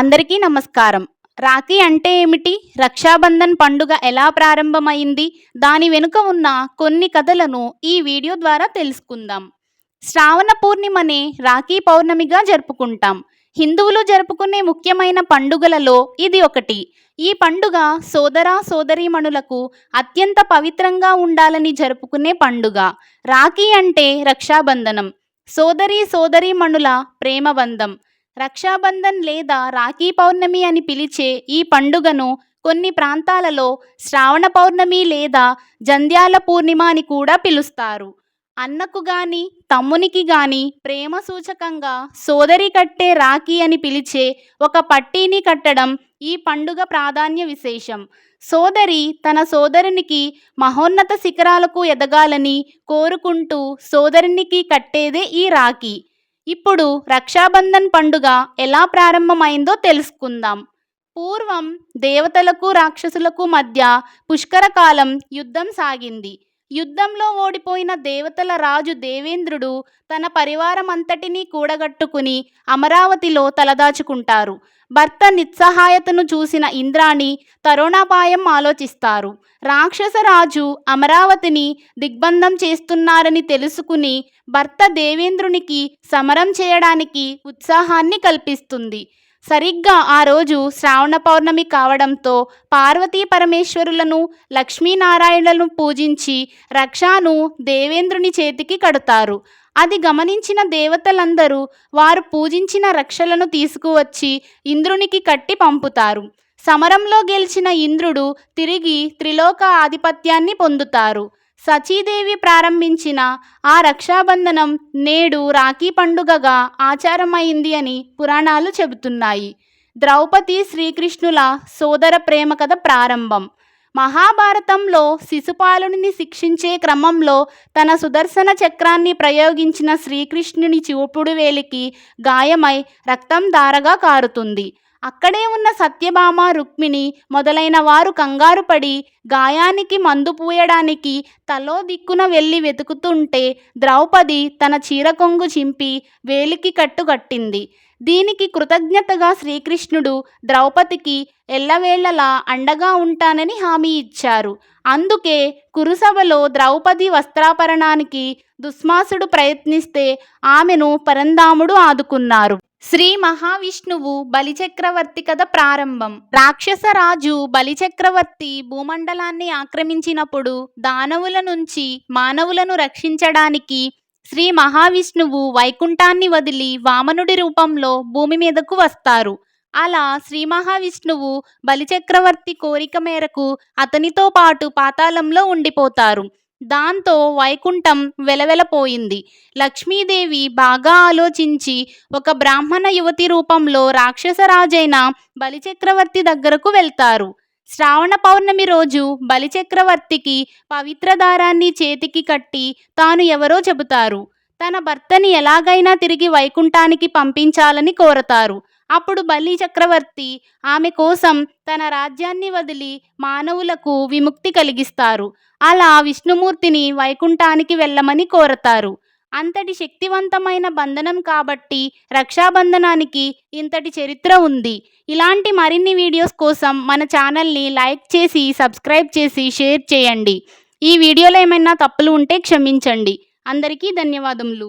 అందరికీ నమస్కారం. రాఖీ అంటే ఏమిటి? రక్షాబంధన్ పండుగ ఎలా ప్రారంభమైంది? దాని వెనుక ఉన్న కొన్ని కథలను ఈ వీడియో ద్వారా తెలుసుకుందాం. శ్రావణ పూర్ణిమనే రాఖీ పౌర్ణమిగా జరుపుకుంటాం. హిందువులు జరుపుకునే ముఖ్యమైన పండుగలలో ఇది ఒకటి. ఈ పండుగ సోదర సోదరీమణులకు అత్యంత పవిత్రంగా ఉండాలని జరుపుకునే పండుగ. రాఖీ అంటే రక్షాబంధనం. సోదరి సోదరీమణుల ప్రేమబంధం. రక్షాబంధన్ లేదా రాఖీ పౌర్ణమి అని పిలిచే ఈ పండుగను కొన్ని ప్రాంతాలలో శ్రావణ పౌర్ణమి లేదా జంధ్యాల పూర్ణిమ అని కూడా పిలుస్తారు. అన్నకు గాని తమ్మునికి గాని ప్రేమ సూచకంగా సోదరి కట్టే రాఖీ అని పిలిచే ఒక పట్టీని కట్టడం ఈ పండుగ ప్రాధాన్య విశేషం. సోదరి తన సోదరునికి మహోన్నత శిఖరాలకు ఎదగాలని కోరుకుంటూ సోదరునికి కట్టేదే ఈ రాఖీ. ఇప్పుడు రక్షాబంధన్ పండుగ ఎలా ప్రారంభమైందో తెలుసుకుందాం. పూర్వం దేవతలకు రాక్షసులకు మధ్య పుష్కర కాలం యుద్ధం సాగింది. యుద్ధంలో ఓడిపోయిన దేవతల రాజు దేవేంద్రుడు తన పరివారం అంతటినీ కూడగట్టుకుని అమరావతిలో తలదాచుకుంటారు. భర్త నిస్సహాయతను చూసిన ఇంద్రాణి తరుణాపాయం ఆలోచిస్తారు. రాక్షస రాజు అమరావతిని దిగ్బంధం చేస్తున్నారని తెలుసుకుని భర్త దేవేంద్రునికి సమరం చేయడానికి ఉత్సాహాన్ని కల్పిస్తుంది. సరిగ్గా ఆ రోజు శ్రావణ పౌర్ణమి కావడంతో పార్వతీ పరమేశ్వరులను లక్ష్మీనారాయణలను పూజించి రక్షాను దేవేంద్రుని చేతికి కడతారు. అది గమనించిన దేవతలందరూ వారు పూజించిన రక్షలను తీసుకువచ్చి ఇంద్రునికి కట్టి పంపుతారు. సమరంలో గెలిచిన ఇంద్రుడు తిరిగి త్రిలోక ఆధిపత్యాన్ని పొందుతారు. సచీదేవి ప్రారంభించిన ఆ రక్షాబంధనం నేడు రాఖీ పండుగగా ఆచారమైంది అని పురాణాలు చెబుతున్నాయి. ద్రౌపది శ్రీకృష్ణుల సోదర ప్రేమ కథ ప్రారంభం. మహాభారతంలో శిశుపాలుని శిక్షించే క్రమంలో తన సుదర్శన చక్రాన్ని ప్రయోగించిన శ్రీకృష్ణుని చూపుడు వేలికి గాయమై రక్తం ధారగా కారుతుంది. అక్కడే ఉన్న సత్యభామ రుక్మిణి మొదలైన వారు కంగారు పడి గాయానికి మందు పూయడానికి తలో దిక్కున వెళ్ళి వెతుకుతుంటే ద్రౌపది తన చీరకొంగు చింపి వేలికి కట్టు కట్టింది. దీనికి కృతజ్ఞతగా శ్రీకృష్ణుడు ద్రౌపదికి ఎల్లవేళలా అండగా ఉంటానని హామీ ఇచ్చారు. అందుకే కురుసభలో ద్రౌపది వస్త్రాపరణానికి దుస్మాసుడు ప్రయత్నిస్తే ఆమెను పరంధాముడు ఆదుకున్నారు. శ్రీ మహావిష్ణువు బలిచక్రవర్తి కథ ప్రారంభం. రాక్షస రాజు బలిచక్రవర్తి భూమండలాన్ని ఆక్రమించినప్పుడు దానవుల నుంచి మానవులను రక్షించడానికి శ్రీ మహావిష్ణువు వైకుంఠాన్ని వదిలి వామనుడి రూపంలో భూమి మీదకు వస్తారు. అలా శ్రీ మహావిష్ణువు బలిచక్రవర్తి కోరిక మేరకు అతనితో పాటు పాతాళంలో ఉండిపోతారు. దాంతో వైకుంఠం వెలవెలపోయింది. లక్ష్మీదేవి బాగా ఆలోచించి ఒక బ్రాహ్మణ యువతి రూపంలో రాక్షసరాజైన బలిచక్రవర్తి దగ్గరకు వెళ్తారు. శ్రావణ పౌర్ణమి రోజు బలిచక్రవర్తికి పవిత్ర దారాన్ని చేతికి కట్టి తాను ఎవరో చెబుతారు. తన భర్తని ఎలాగైనా తిరిగి వైకుంఠానికి పంపించాలని కోరతారు. అప్పుడు బలి చక్రవర్తి ఆమె కోసం తన రాజ్యాన్ని వదిలి మానవులకు విముక్తి కలిగిస్తారు. అలా విష్ణుమూర్తిని వైకుంఠానికి వెళ్ళమని కోరతారు. అంతటి శక్తివంతమైన బంధనం కాబట్టి రక్షాబంధనానికి ఇంతటి చరిత్ర ఉంది. ఇలాంటి మరిన్ని వీడియోస్ కోసం మన ఛానల్ని లైక్ చేసి సబ్స్క్రైబ్ చేసి షేర్ చేయండి. ఈ వీడియోలో ఏమైనా తప్పులు ఉంటే క్షమించండి. అందరికీ ధన్యవాదములు.